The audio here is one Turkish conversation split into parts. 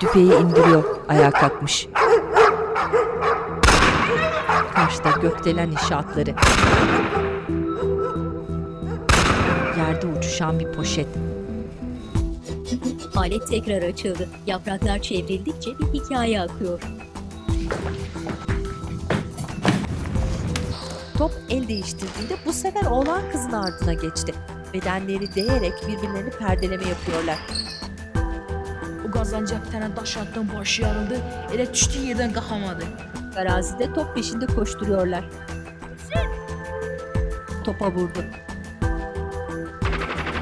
Tüfeği indiriyor. Ayağa kalkmış. Karşıda gökdelen inşaatları. Yerde uçuşan bir poşet. Alet tekrar açıldı. Yapraklar çevrildikçe bir hikaye akıyor. Top el değiştirdiğinde bu sefer oğlan kızın ardına geçti. Bedenleri değerek birbirlerini perdeleme yapıyorlar. Tane daş atdım, başı yarıldı. Elə düşdü yerdən qalxamadı. Arazide top peşinde koşturuyorlar. Topa vurdu.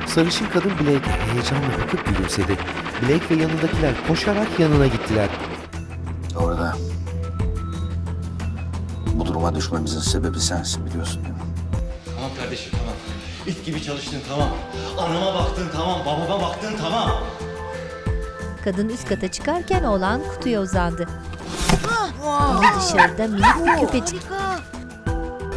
Sarışın kadın Blake heyecanla bakıp gülümsedi. Blake ve yanındakiler koşarak yanına gittiler. Orada. Bu duruma düşmemizin sebebi sensin biliyorsun değil mi? Tamam kardeşim tamam. İt gibi çalıştın tamam. Anama baktın tamam. Babama baktın tamam. Kadın üst kata çıkarken oğlan kutuya uzandı. Ama dışarıda minik bir köpecik.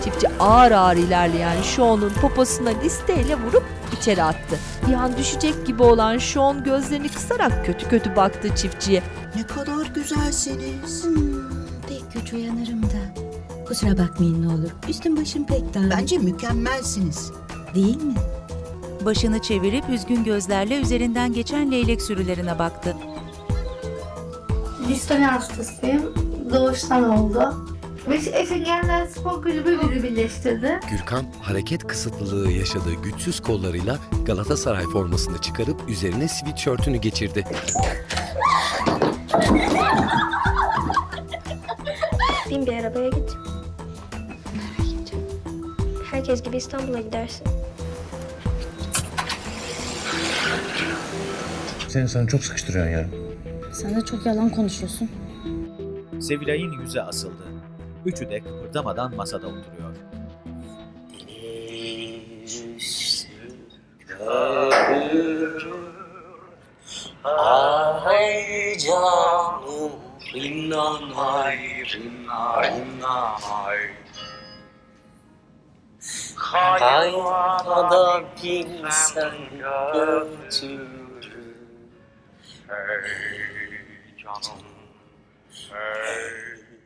Çiftçi ağır ağır ilerleyen Sean'un poposuna listeyle vurup içeri attı. Bir an düşecek gibi olan Sean gözlerini kısarak kötü kötü baktı çiftçiye. Ne kadar güzelsiniz. Hmm, pek güç uyanırım da. Kusura bakmayın ne olur. Üstüm başım pek dağınık. Bence mükemmelsiniz. Değil mi? Başını çevirip üzgün gözlerle üzerinden geçen leylek sürülerine baktı. Diston hastasıyım. Doğuştan oldu. Biz Efengenler Spor Kulübü bizi birleştirdi. Gürkan hareket kısıtlılığı yaşadığı güçsüz kollarıyla Galatasaray formasını çıkarıp üzerine sweatshirtünü geçirdi. Bin bir arabaya git. Nereye gideceğim? Herkes gibi İstanbul'a gidersin. Sen insanı çok sıkıştırıyorsun ya. Sen de çok yalan konuşuyorsun. Sevilay'ın yüzü asıldı. Üçü de kıpırdamadan masada oturuyor. Ay canım rinnan ay rinnan ay. Kayada bilsen götürür. Hey, John. Hey.